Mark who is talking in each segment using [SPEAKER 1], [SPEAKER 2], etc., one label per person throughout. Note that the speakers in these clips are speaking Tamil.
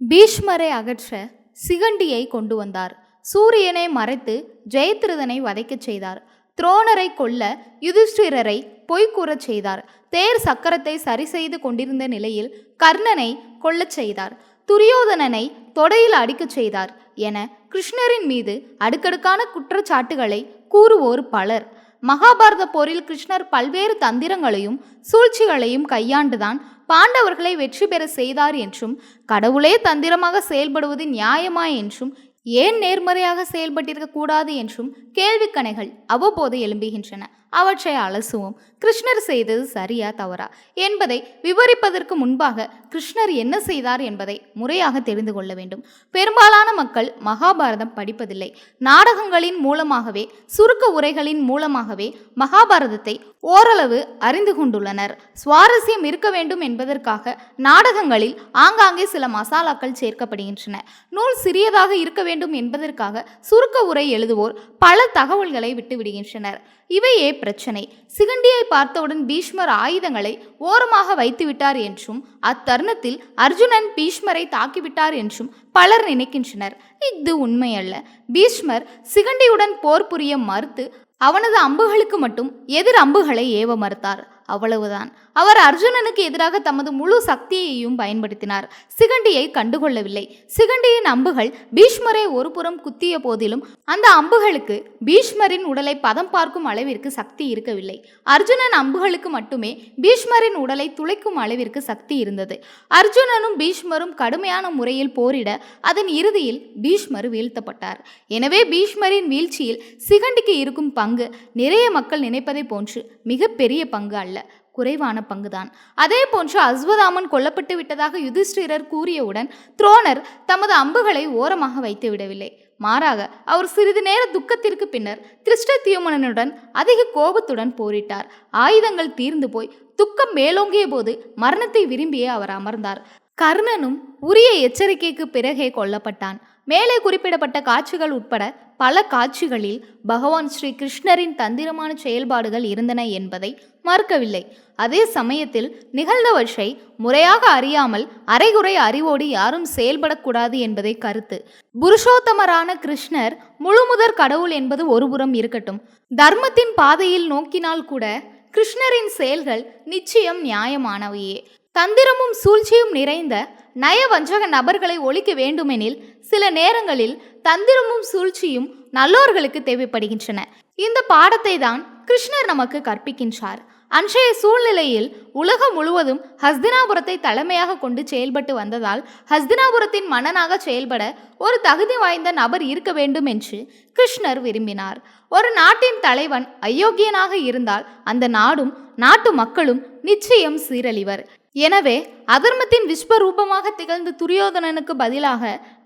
[SPEAKER 1] பீஷ்மரை அகற்ற சிகண்டியை கொண்டு வந்தார். சூரியனை மறைத்து ஜெயத்ரதனை வதைக்கச் செய்தார். துரோணரை கொல்ல யுதிஷ்டிரரை பொய்கூறச் செய்தார். தேர் சக்கரத்தை சரி செய்து கொண்டிருந்த நிலையில் கர்ணனை கொல்லச் செய்தார். துரியோதனனை தொடையில் அடிக்கச் செய்தார் என கிருஷ்ணரின் மீது அடுக்கடுக்கான குற்றச்சாட்டுகளை கூறுவோர் பலர். மகாபாரத போரில் கிருஷ்ணர் பல்வேறு தந்திரங்களையும் சூழ்ச்சிகளையும் கையாண்டுதான் பாண்டவர்களை வெற்றி பெற செய்தார் என்றும் கடவுளே தந்திரமாக செயல்படுவது நியாயமா என்றும் ஏன் நேர்மறையாக செயல்பட்டிருக்க கூடாது என்றும் கேள்விக்கணைகள் அவ்வப்போது எழும்புகின்றன. அவற்றை அலசுவோம். கிருஷ்ணர் செய்தது சரியா தவறா? என்பதை விவரிப்பதற்கு முன்பாக கிருஷ்ணர் என்ன செய்தார் என்பதை முறையாக தெரிந்து கொள்ள வேண்டும். பெரும்பாலான மக்கள் மகாபாரதம் படிப்பதில்லை. நாடகங்களின் மூலமாகவே சுருக்க உரைகளின் மூலமாகவே மகாபாரதத்தை ஓரளவு அறிந்து கொண்டுள்ளனர். சுவாரஸ்யம் இருக்க வேண்டும் என்பதற்காக நாடகங்களில் ஆங்காங்கே சில மசாலாக்கள் சேர்க்கப்படுகின்றன. நூல் சிறியதாக இருக்க வேண்டும் என்பதற்காக சுருக்க உரை எழுதுவோர் பல தகவல்களை விட்டுவிடுகின்றனர். இவையே பிரச்சனை. சிகண்டியை பார்த்தவுடன் பீஷ்மர் ஆயுதங்களை ஓரமாக வைத்துவிட்டார் என்றும் அத்தருணத்தில் அர்ஜுனன் பீஷ்மரை தாக்கிவிட்டார் என்றும் பலர் நினைக்கின்றனர். இது உண்மையல்ல. பீஷ்மர் சிகண்டியுடன் போர் புரிய மறுத்து அவனது அம்புகளுக்கு மட்டும் எதிர் அம்புகளை ஏவ மறுத்தார். அவ்வளவுதான். அவர் அர்ஜுனனுக்கு எதிராக தமது முழு சக்தியையும் பயன்படுத்தினார். சிகண்டியை கண்டுகொள்ளவில்லை. சிகண்டியின் அம்புகள் பீஷ்மரை ஒருபுறம் குத்திய போதிலும் அந்த அம்புகளுக்கு பீஷ்மரின் உடலை பதம் பார்க்கும் அளவிற்கு சக்தி இருக்கவில்லை. அர்ஜுனன் அம்புகளுக்கு மட்டுமே பீஷ்மரின் உடலை துளைக்கும் அளவிற்கு சக்தி இருந்தது. அர்ஜுனனும் பீஷ்மரும் கடுமையான முறையில் போரிட அதன் இறுதியில் பீஷ்மர் வீழ்த்தப்பட்டார். எனவே பீஷ்மரின் வீழ்ச்சியில் சிகண்டிக்கு இருக்கும் பங்கு நிறைய மக்கள் நினைப்பதை போன்று மிகப்பெரிய பங்கு அல்ல. குறைவான பங்குதான். அதே போன்று அஸ்வதாமன் கொல்லப்பட்டு விட்டதாக யுதிஷ்டிரர் கூறியவுடன் துரோணர் தமது அம்புகளை ஓரமாக வைத்து விடவில்லை. மாறாக அவர் சிறிது நேர துக்கத்திற்கு பின்னர் திருஷ்டத்தியுமனனுடன் அதிக கோபத்துடன் போரிட்டார். ஆயுதங்கள் தீர்ந்து போய் துக்கம் மேலோங்கிய போது மரணத்தை விரும்பியே அவர் அமர்ந்தார். கர்ணனும் உரிய எச்சரிக்கைக்கு பிறகே கொல்லப்பட்டான். மேலே குறிப்பிடப்பட்ட காட்சிகள் உட்பட பல காட்சிகளில் பகவான் ஸ்ரீ கிருஷ்ணரின் தந்திரமான செயல்பாடுகள் இருந்தன என்பதை மறுக்கவில்லை. அதே சமயத்தில் நிகழ்ந்தவற்றை முறையாக அறியாமல் அரைகுறை அறிவோடு யாரும் செயல்படக்கூடாது என்பதை கருத்து. புருஷோத்தமரான கிருஷ்ணர் முழுமுதற் கடவுள் என்பது ஒருபுறம் இருக்கட்டும். தர்மத்தின் பாதையில் நோக்கினால் கூட கிருஷ்ணரின் செயல்கள் நிச்சயம் நியாயமானவையே. தந்திரமும் சூழ்ச்சியும் நிறைந்த நயவஞ்சக நபர்களை ஒழிக்க வேண்டுமெனில் சில நேரங்களில் தந்திரமும் சூழ்ச்சியும் நல்லோர்களுக்கு தேவைப்படுகின்றன. இந்த பாடத்தை தான் கிருஷ்ணர் நமக்கு கற்பிக்கின்றார். அன்றைய சூழ்நிலையில் உலகம் முழுவதும் ஹஸ்தினாபுரத்தை தலைமையாக கொண்டு செயல்பட்டு வந்ததால் ஹஸ்தினாபுரத்தின் மன்னனாக செயல்பட ஒரு தகுதி வாய்ந்த நபர் இருக்க வேண்டும் என்று கிருஷ்ணர் விரும்பினார். ஒரு நாட்டின் தலைவன் அயோக்கியனாக இருந்தால் அந்த நாடும் நாட்டு மக்களும் நிச்சயம் சீரழிவர். எனவே அதர்மத்தின் விஸ்வரூபமாக திகழ்ந்த துரியோதனனுக்கு பதிலாக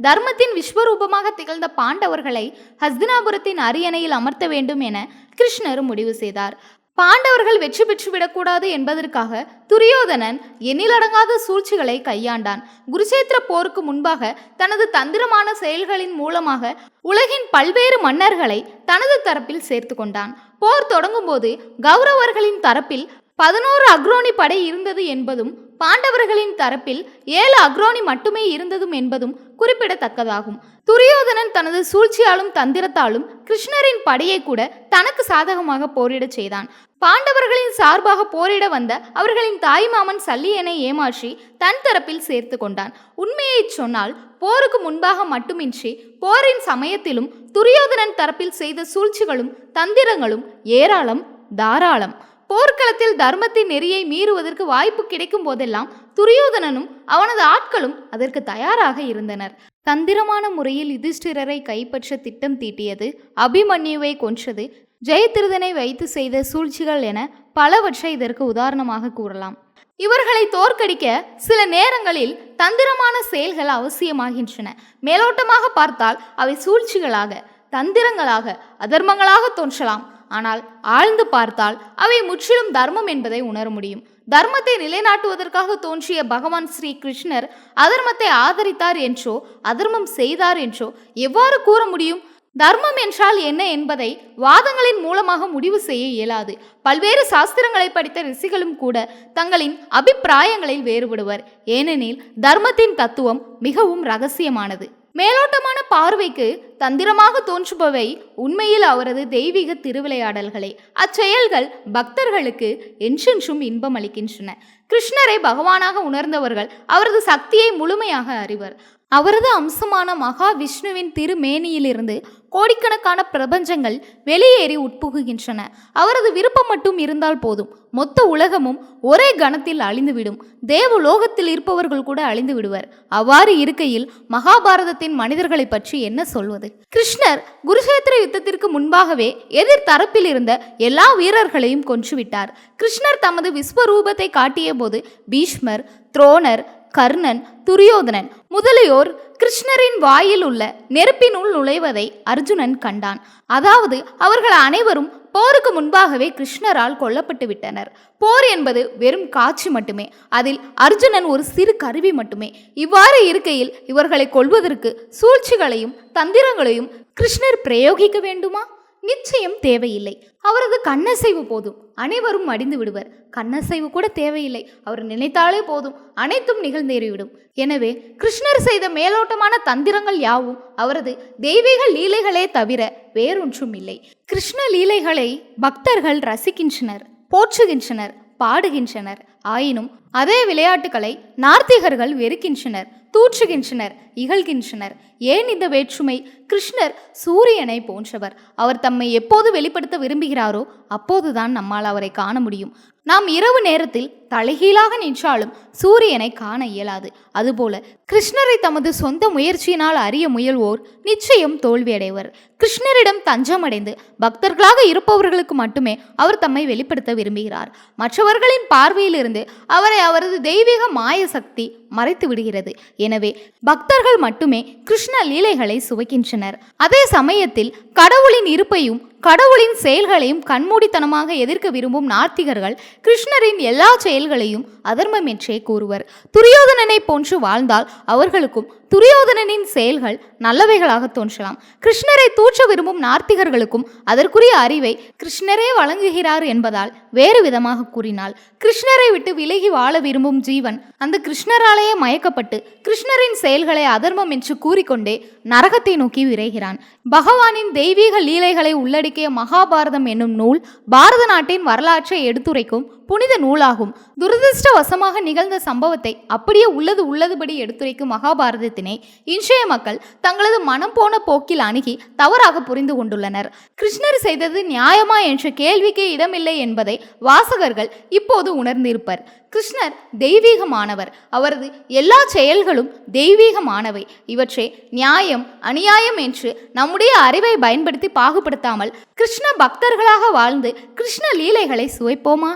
[SPEAKER 1] தர்மத்தின் விஸ்வரூபமாக திகழ்ந்த பாண்டவர்களை ஹஸ்தினாபுரத்தின் அரியணையில் அமர்த்த வேண்டும் என கிருஷ்ணர் முடிவு செய்தார். பாண்டவர்கள் வெற்றி பெற்று விடக்கூடாது என்பதற்காக துரியோதனன் எண்ணிலடங்காத சூழ்ச்சிகளை கையாண்டான். குருஷேத்திர போருக்கு முன்பாக தனது தந்திரமான செயல்களின் மூலமாக உலகின் பல்வேறு மன்னர்களை தனது தரப்பில் சேர்த்து கொண்டான். போர் தொடங்கும் போது கௌரவர்களின் தரப்பில் பதினோரு அக்ரோனி படை இருந்தது என்பதும் பாண்டவர்களின் தரப்பில் ஏழு அக்ரோனி மட்டுமே இருந்ததும் என்பதும் குறிப்பிடத்தக்கதாகும். துரியோதனன் தனது சூழ்ச்சியாலும் தந்திரத்தாலும் கிருஷ்ணரின் படையை கூட தனக்கு சாதகமாக போரிடச் செய்தான். பாண்டவர்களின் சார்பாக போரிட வந்த அவர்களின் தாய்மாமன் சல்லியனை ஏமாற்றி தன் தரப்பில் சேர்த்து கொண்டான். உண்மையை சொன்னால் போருக்கு முன்பாக மட்டுமின்றி போரின் சமயத்திலும் துரியோதனன் தரப்பில் செய்த சூழ்ச்சிகளும் தந்திரங்களும் ஏராளம் தாராளம். போர்க்களத்தில் தர்மத்தின் நெறியை மீறுவதற்கு வாய்ப்பு கிடைக்கும் போதெல்லாம் துரியோதனனும் அவனது ஆட்களும் அதற்கு தயாராக இருந்தனர். தந்திரமான முறையில் யுதிஷ்டிரரை கைப்பற்ற திட்டம் தீட்டியது அபிமன்யுவை கொன்றது ஜெயதிருதனை வைத்து செய்த சூழ்ச்சிகள் என பலவற்றை இதற்கு உதாரணமாக கூறலாம். இவர்களை தோற்கடிக்க சில நேரங்களில் தந்திரமான செயல்கள் அவசியமாகின்றன. மேலோட்டமாக பார்த்தால் அவை சூழ்ச்சிகளாக தந்திரங்களாக அதர்மங்களாக தோன்றலாம். ஆனால் ஆழ்ந்து பார்த்தால் அவை முற்றிலும் தர்மம் என்பதை உணர முடியும். தர்மத்தை நிலைநாட்டுவதற்காக தோன்றிய பகவான் ஸ்ரீ கிருஷ்ணர் அதர்மத்தை ஆதரித்தார் என்றோ அதர்மம் செய்தார் என்றோ எவ்வாறு கூற முடியும்? தர்மம் என்றால் என்ன என்பதை வாதங்களின் மூலமாக முடிவு செய்ய இயலாது. பல்வேறு சாஸ்திரங்களை படித்த ரிஷிகளும் கூட தங்களின் அபிப்பிராயங்களில் வேறுபடுவர். ஏனெனில் தர்மத்தின் தத்துவம் மிகவும் ரகசியமானது. மேலோட்டமான பார்வைக்கு தந்திரமாக தோன்றுபவை உண்மையில் அவரது தெய்வீக திருவிளையாடல்களே. அச்செயல்கள் பக்தர்களுக்கு என்றென்றும் இன்பம் அளிக்கின்றன. கிருஷ்ணரை பகவானாக உணர்ந்தவர்கள் அவரது சக்தியை முழுமையாக அறிவர். அவரது அம்சமான மகாவிஷ்ணுவின் திருமேனியிலிருந்து கோடிக்கணக்கான பிரபஞ்சங்கள் வெளியேறி உட்புகுகின்றன. அவரது விருப்பம் மட்டும் இருந்தால் போதும். மொத்த உலகமும் ஒரே கணத்தில் அழிந்துவிடும். தேவலோகத்தில் இருப்பவர்கள் கூட அழிந்து விடுவர் அவ்வாறு இருக்கையில் மகாபாரதத்தின் மனிதர்களை பற்றி என்ன சொல்வது? கிருஷ்ணர் குருஷேத்திர யுத்தத்திற்கு முன்பாகவே எதிர் தரப்பில் இருந்த எல்லா வீரர்களையும் கொன்றுவிட்டார். கிருஷ்ணர் தமது விஸ்வரூபத்தை காட்டிய போது பீஷ்மர் துரோணர் கர்ணன் துரியோதனன் முதலியோர் கிருஷ்ணரின் வாயில் உள்ள நெருப்பினுள் நுழைவதை அர்ஜுனன் கண்டான். அதாவது அவர்கள் அனைவரும் போருக்கு முன்பாகவே கிருஷ்ணரால் கொல்லப்பட்டு விட்டனர். போர் என்பது வெறும் காட்சி மட்டுமே. அதில் அர்ஜுனன் ஒரு சிறு கருவி மட்டுமே. இவ்வாறு இருக்கையில் இவர்களை கொல்வதற்கு சூழ்ச்சிகளையும் தந்திரங்களையும் கிருஷ்ணர் பிரயோகிக்க வேண்டுமா? நிச்சயம் தேவையில்லை. அவரது கண்ணசைவு போதும். அனைவரும் மடிந்து விடுவர். கண்ணசைவு கூட தேவையில்லை. அவர் நினைத்தாலே போதும். அனைத்தும் நிகழ்ந்தேறிவிடும். எனவே கிருஷ்ணர் செய்த மேலோட்டமான தந்திரங்கள் யாவும் அவரது தெய்வீக லீலைகளே தவிர வேறொன்றும் இல்லை கிருஷ்ண லீலைகளை பக்தர்கள் ரசிக்கின்றனர் போற்றுகின்றனர். பாடுகின்றனர். ஆயினும் அதே விளையாட்டுகளை நார்த்திகர்கள் வெறுக்கின்றனர் தூற்றுகின்றனர் இகழ்கின்றனர். ஏன் இந்த வேற்றுமை? கிருஷ்ணர் சூரியனை போன்றவர். அவர் தம்மை எப்போது வெளிப்படுத்த விரும்புகிறாரோ அப்போதுதான் நம்மால் அவரை காண முடியும். நாம் இரவு நேரத்தில் தலைகீழாக நின்றாலும் சூரியனை காண இயலாது. அதுபோல கிருஷ்ணரை தமது சொந்த முயற்சியினால் அறிய முயல்வோர் நிச்சயம் தோல்வியடைவர். கிருஷ்ணரிடம் தஞ்சமடைந்து பக்தர்களாக இருப்பவர்களுக்கு மட்டுமே அவர் தம்மை வெளிப்படுத்த விரும்புகிறார். மற்றவர்களின் பார்வையிலிருந்து அவரை அவரது தெய்வீக மாய சக்தி மறைத்து விடுகிறது. எனவே பக்தர்கள் மட்டுமே கிருஷ்ண லீலைகளை சுவைக்கின்றனர். அதே சமயத்தில் கடவுளின் இருப்பையும் கடவுளின் செயல்களையும் கண்மூடித்தனமாக எதிர்க்க விரும்பும் நார்த்திகர்கள் கிருஷ்ணரின் எல்லா செயல் செயல்களையும் அதர்மம் என்றே கூறுவர். துரியோதனனை போன்று வாழ்ந்தால் அவர்களுக்கும் துரியோதனனின் செயல்கள் நல்லவைகளாக தோன்றலாம். கிருஷ்ணரை தூற்ற விரும்பும் நார்த்திகர்களுக்கும் அதற்குரிய அறிவை கிருஷ்ணரே வழங்குகிறார் என்பதால் வேறு விதமாக கூறினால் கிருஷ்ணரை விட்டு விலகி வாழ விரும்பும் ஜீவன் அந்த கிருஷ்ணராலேயே மயக்கப்பட்டு கிருஷ்ணரின் செயல்களை அதர்மம் என்று கூறிக்கொண்டே நரகத்தை நோக்கி விரைகிறான். பகவானின் தெய்வீக லீலைகளை உள்ளடக்கிய மகாபாரதம் என்னும் நூல் பாரத நாட்டின் வரலாற்றை எடுத்துரைக்கும் புனித நூலாகும். துரதிருஷ்டவசமாக நிகழ்ந்த சம்பவத்தை அப்படியே உள்ளது உள்ளதுபடி எடுத்துரைக்கும் மகாபாரதத்தினை இன்றைய மக்கள் தங்களது மனம் போன போக்கில் அணுகி தவறாக புரிந்து கொண்டுள்ளனர். கிருஷ்ணர் செய்தது நியாயமா என்ற கேள்விக்கே இடமில்லை என்பதை வாசகர்கள் இப்போது உணர்ந்திருப்பர். கிருஷ்ணர் தெய்வீகமானவர். அவரது எல்லா செயல்களும் தெய்வீகமானவை. இவற்றை நியாயம் அநியாயம் என்று நம்முடைய அறிவை பயன்படுத்தி பாகுபடுத்தாமல் கிருஷ்ண பக்தர்களாக வாழ்ந்து கிருஷ்ண லீலைகளை சுவைப்போமா?